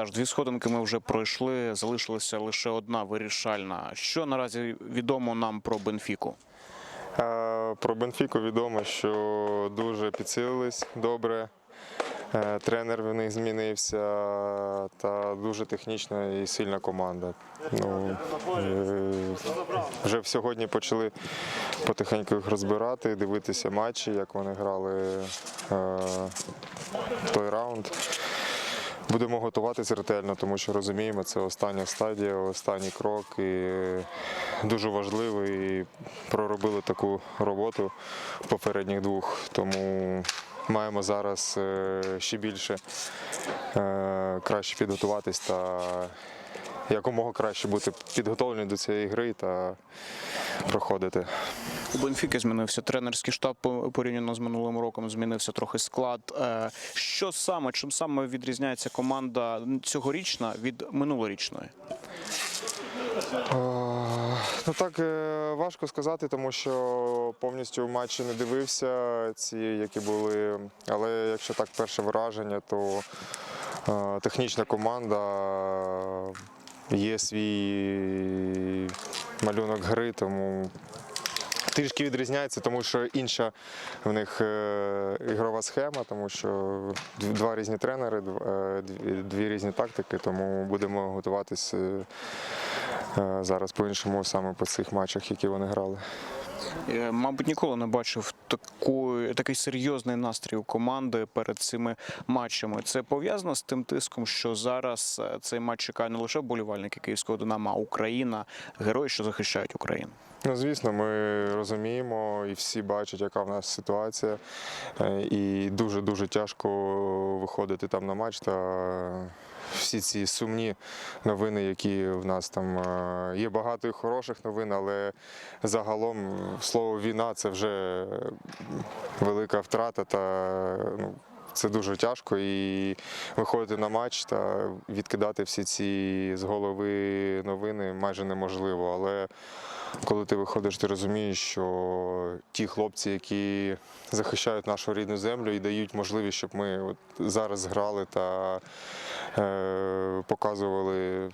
Саш, дві сходинки ми вже пройшли, залишилася лише одна вирішальна. Що наразі відомо нам про Бенфіку? Е, Про Бенфіку відомо, що дуже підсилились добре. Е, Тренер в них змінився та дуже технічна і сильна команда. Ну, е, вже сьогодні почали потихеньку їх розбирати, дивитися матчі, як вони грали е, той раунд. Будемо готуватися ретельно, тому що розуміємо, це остання стадія, останній крок і дуже важливий. І проробили таку роботу попередніх двох, тому маємо зараз е, ще більше е, краще підготуватись та якомога краще бути підготовлені до цієї гри та проходити. У Бенфіки змінився тренерський штаб порівняно з минулим роком. Змінився трохи склад. Е, Що саме, чим саме відрізняється команда цьогорічна від минулорічної? Е, Ну так е, важко сказати, тому що повністю матчі не дивився ці, які були. Але якщо так перше враження, то технічна команда є свій малюнок гри, тому трішки відрізняється, тому що інша в них е, ігрова схема, тому що два різні тренери, е, дві, різні тактики, тому будемо готуватися е, зараз по-іншому саме по цих матчах, які вони грали. Е, Мабуть, ніколи не бачив таку, такий серйозний настрій у команди перед цими матчами. Це пов'язано з тим тиском, що зараз е, цей матч чекає не лише вболівальники Київського Динамо, а Україна, герої, що захищають Україну. Ну, звісно, ми розуміємо і всі бачать, яка в нас ситуація. Е, І дуже-дуже тяжко виходити там на матч. Та всі ці сумні новини, які в нас там е, є багато і хороших новин, але загалом слово війна це вже велика втрата та ну, це дуже тяжко і виходити на матч та відкидати всі ці з голови новини майже неможливо. Але коли ти виходиш, ти розумієш, що ті хлопці, які захищають нашу рідну землю і дають можливість, щоб ми от зараз грали та е, показували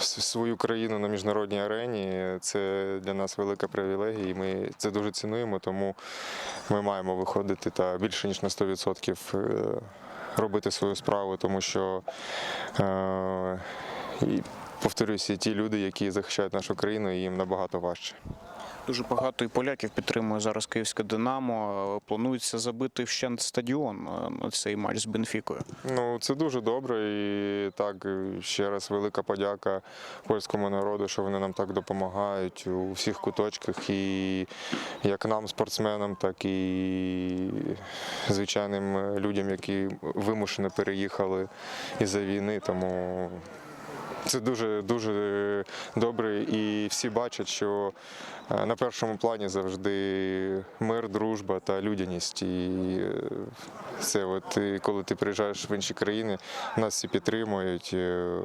свою країну на міжнародній арені. Це для нас велика привілегія, і ми це дуже цінуємо, тому ми маємо виходити та більше ніж на 100% е, робити свою справу, тому що е, повторюся, ті люди, які захищають нашу країну, їм набагато важче. Дуже багато і поляків підтримує зараз Київське Динамо. Планується забити вщент стадіон е, на цей матч з Бенфікою. Ну, це дуже добре. І так, ще раз велика подяка польському народу, що вони нам так допомагають у всіх куточках, і як нам, спортсменам, так і звичайним людям, які вимушено переїхали із-за війни. Тому це дуже дуже добре, і всі бачать, що е, на першому плані завжди мир, дружба та людяність. І е, це от ти, коли ти приїжджаєш в інші країни, нас всі підтримують, е,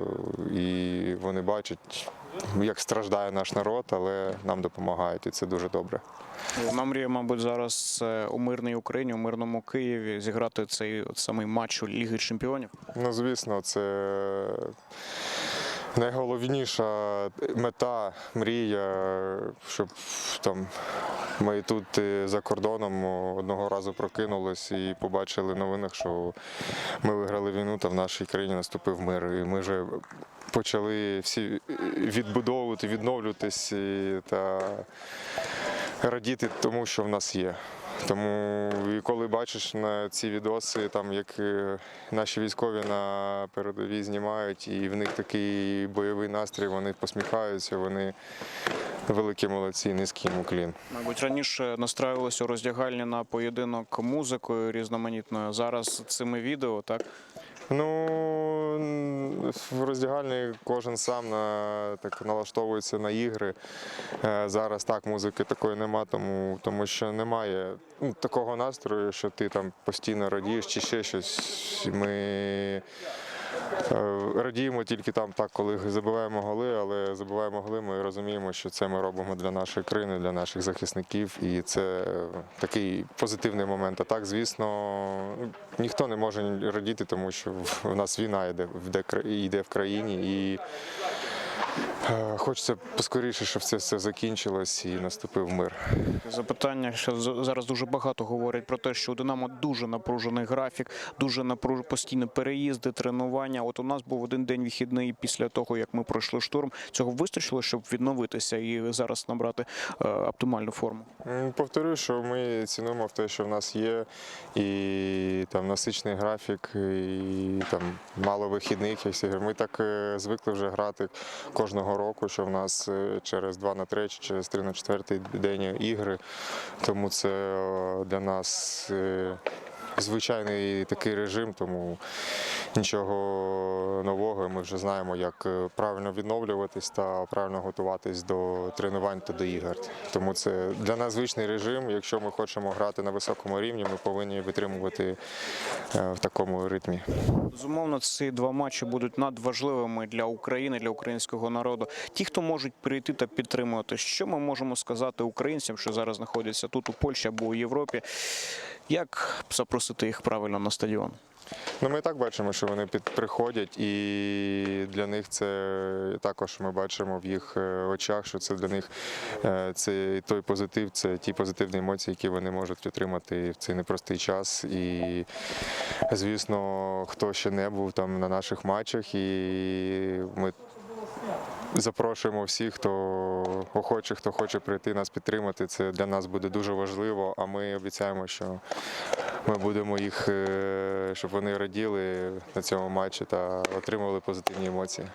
і вони бачать, як страждає наш народ, але нам допомагають, і це дуже добре. Нам мріє, мабуть, зараз у мирній Україні, у мирному Києві зіграти цей от самий матч у Ліги Чемпіонів. Ну, звісно, це найголовніша мета, мрія, щоб там ми тут е, за кордоном одного разу прокинулись і побачили в новинах, що ми виграли війну, та в нашій країні наступив мир. І ми вже почали всі відбудовувати, відновлюватись та радіти тому, що в нас є. Тому і коли бачиш на ці відоси, там як е, наші військові на передовій знімають, і в них такий бойовий настрій, вони посміхаються, вони великі молодці, низький їм уклін. Мабуть, раніше настраювалися у роздягальні на поєдинок музикою різноманітною. Зараз цими відео, так? Ну в роздягальні кожен сам на так налаштовується на ігри. Е, Зараз так музики такої нема, тому, тому що немає ну, такого настрою, що ти там постійно радієш чи ще щось. Ми Е, Радіємо тільки там, так, коли забиваємо голи, але забиваємо голи, ми розуміємо, що це ми робимо для нашої країни, для наших захисників, і це е, такий позитивний момент. А так, звісно, ніхто не може радіти, тому що в нас війна йде, в країні, і е, хочеться поскоріше, щоб це все закінчилось і наступив мир. Запитання, що зараз дуже багато говорять про те, що у Динамо дуже напружений графік, дуже напруж... постійні переїзди, тренування. От у нас був один день вихідний після того, як ми пройшли штурм. Цього вистачило, щоб відновитися і зараз набрати е, оптимальну форму. Повторюю, що ми цінуємо в те, що в нас є, і там насичений графік, і там мало вихідних. Ми так е, звикли вже грати кожного року, що в нас е, через 2 на 3 чи через 3 на 4 день ігри. Тому це е, для нас е, звичайний такий режим, тому нічого нового. Ми вже знаємо, як е, правильно відновлюватись та правильно готуватись до тренувань та до ігор. Тому це для нас звичний режим. Якщо ми хочемо грати на високому рівні, ми повинні витримувати е, в такому ритмі. Безумовно, ці два матчі будуть надважливими для України, для українського народу. Ті, хто можуть прийти та підтримувати, що ми можемо сказати українцям, що зараз знаходяться тут у Польщі або у Європі, як запросити їх правильно на стадіон? Ну, ми і так бачимо, що вони приходять, і для них це також ми бачимо в їх е, очах, що це для них е, це той позитив, це ті позитивні емоції, які вони можуть отримати в цей непростий час. І звісно, хто ще не був там на наших матчах, і ми запрошуємо всіх, хто охоче, хто хоче прийти нас підтримати. Це для нас буде дуже важливо. А ми обіцяємо, що ми будемо їх, е, щоб вони раділи на цьому матчі та отримували позитивні емоції.